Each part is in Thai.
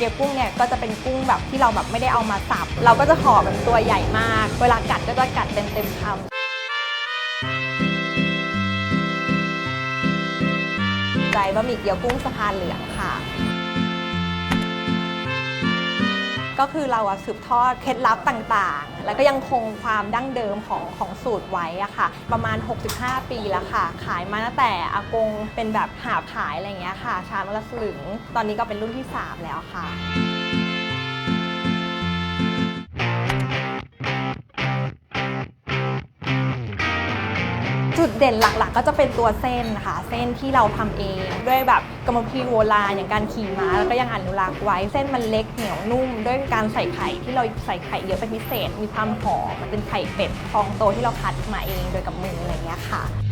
เกี๊ยวกุ้งเนี่ยก็จะเป็นกุ้งแบบที่เราแบบไม่ได้เอามาสับ เราก็จะห่อแบบตัวใหญ่มาก เวลากัดก็จะกัดเต็มเต็มคำใจบะหมี่เกี๊ยวกุ้งสะพานเหลืองค่ะ ก็คือเราอะสืบทอดเคล็ดลับต่างๆ แล้วก็ยังคงความดั้งเดิมของของสูตรไว้อะค่ะ ประมาณ 65 ปีแล้วค่ะ ขายมาตั้งแต่อากงเป็นแบบหาบขายอะไรอย่างเงี้ยค่ะ ชามละสลึง ตอนนี้ก็เป็นรุ่นที่ 3 แล้วค่ะ เด่นหลักๆ ก็จะเป็นตัวเส้นนะคะเส้นที่เราทำเองด้วยแบบกรรมพีโบราณอย่างการขี่ม้าแล้วก็ยังอนุรักษ์ไว้ เส้นมันเล็กเหนียวนุ่ม ด้วยการใส่ไข่ที่เราใส่ไข่เยอะเป็นพิเศษ มีความหอมมันเป็นไข่เป็ดฟองโตที่เราคัดมาเองโดยกับมืออะไรเงี้ยค่ะ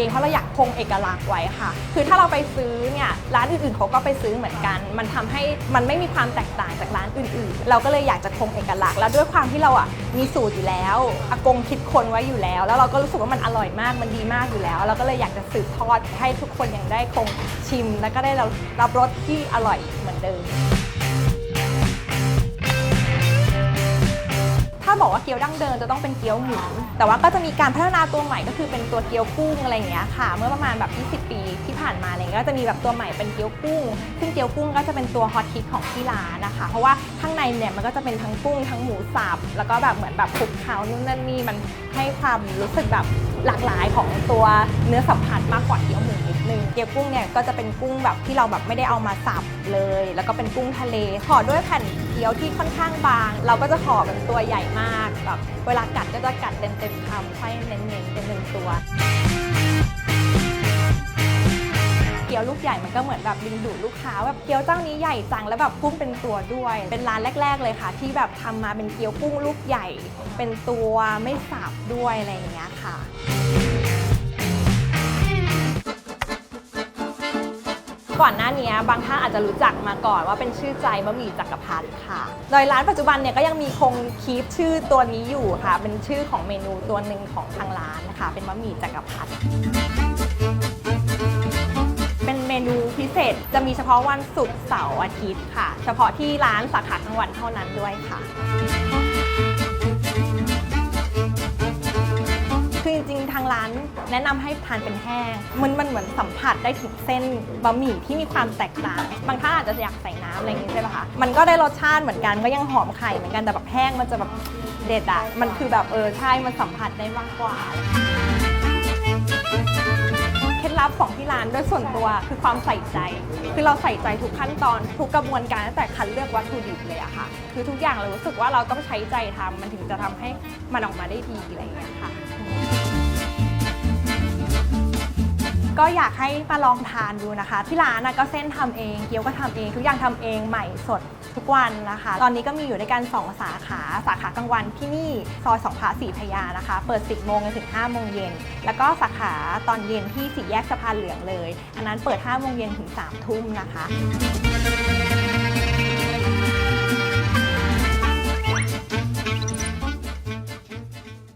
เองเพราะเราอยากคงเอกลักษณ์ไว้ค่ะ คือถ้าเราไปซื้อเนี่ยร้านอื่นๆเขาก็ไปซื้อเหมือนกัน มันทำให้มันไม่มีความแตกต่างจากร้านอื่น ๆ เราก็เลยอยากจะคงเอกลักษณ์แล้วด้วยความที่เราอะมีสูตรอยู่แล้วอากงคิดคนไว้อยู่แล้ว แล้วเราก็รู้สึกว่ามันอร่อยมากมันดีมากอยู่แล้ว เราก็เลยอยากจะสืบทอดให้ทุกคนยังได้คงชิม แล้วก็ได้รับรสที่อร่อยเหมือนเดิม บอกว่าเกี๊ยวดั้งเดิมจะต้องเป็นเกี๊ยวหมูแต่ว่าก็จะมีการพัฒนาตัวใหม่ก็คือเป็นตัวเกี๊ยวกุ้งอะไรอย่างเงี้ยค่ะ เมื่อประมาณแบบ 20 ปีที่ผ่านมาอะไรเงี้ยก็จะมีแบบตัวใหม่เป็นเกี๊ยวกุ้ง ซึ่งเกี๊ยวกุ้งก็จะเป็นตัวฮอตฮิตของที่ร้านนะคะ เพราะว่าข้างในเนี่ยมันก็จะเป็นทั้งกุ้งทั้งหมูสับแล้วก็แบบเหมือนแบบคลุกเคล้านู่นนั่นนี่มันให้ความรู้สึกแบบหลากหลายของตัวเนื้อสัมผัสมากกว่าเกี๊ยวหมูนิดนึงเกี๊ยวกุ้งเนี่ยก็จะเป็นกุ้งแบบที่เราแบบไม่ได้เอามาสับเลย แล้วก็เป็นกุ้งทะเลห่อด้วยแผ่นเกี๊ยวที่ค่อนข้างบาง เราก็จะห่อแบบตัวใหญ่มากแบบเวลากัดก็จะกัดเต็มเต็มๆคำไส้เน้นๆเป็นหนึ่งตัวเกี๊ยวลูกใหญ่มันก็เหมือนแบบดึงดูดลูกค้าแบบเกี๊ยวเจ้านี้ใหญ่จังแล้วแบบกุ้งเป็นตัวด้วย เป็นร้านแรก ๆ เลยค่ะ ที่แบบทำมาเป็นเกี๊ยวกุ้งลูกใหญ่ เป็นตัวไม่สับด้วยอะไรอย่างเงี้ยค่ะ ก่อนหน้านี้บางท่านอาจจะรู้จักมาก่อนว่าเป็นชื่อใจบะหมี่จักรพรรดิค่ะโดยร้านปัจจุบันเนี่ยก็ยังมีคงคีปชื่อตัวนี้อยู่ค่ะ เป็นชื่อของเมนูตัวหนึ่งของทางร้านนะคะ เป็นบะหมี่จักรพรรดิเป็นเมนูพิเศษจะมีเฉพาะวันศุกร์เสาร์อาทิตย์ค่ะ เฉพาะที่ร้านสาขากลางวันเท่านั้นด้วยค่ะ แนะนำให้ทานเป็นแห้ง มันมันเหมือนสัมผัสได้ถึงเส้นบะหมี่ที่มีความแตกต่าง บางท่านอาจจะอยากใส่น้ำอะไรอย่างงี้ใช่ปะคะมันก็ได้รสชาติเหมือนกันก็ยังหอมไข่เหมือนกันแต่แบบแห้งมันจะแบบเด็ดอะมันคือแบบเออใช่มันสัมผัสได้มากกว่าเคล็ดลับของที่ร้านโดยส่วนตัวคือความใส่ใจ คือเราใส่ใจทุกขั้นตอนทุกกระบวนการตั้งแต่คัดเลือกวัตถุดิบเลยอะค่ะ คือทุกอย่างเรารู้สึกว่าเราต้องใช้ใจทำมันถึงจะทำให้มันออกมาได้ดีอะไรอย่างเงี้ยค่ะ ก็อยากให้มาลองทานดูนะคะ ที่ร้านนะก็เส้นทำเอง เกี๊ยวก็ทำเอง ทุกอย่างทำเองใหม่สดทุกวันนะคะ ตอนนี้ก็มีอยู่ด้วยกัน 2 สาขา สาขากลางวันที่นี่ซอยสองพระศรีพยานะคะ เปิด 10 โมงจนถึง 5 โมงเย็น แล้วก็สาขาตอนเย็นที่สี่แยกสะพานเหลืองเลย อันนั้นเปิด 5 โมงเย็นถึง 3 ทุ่มนะคะ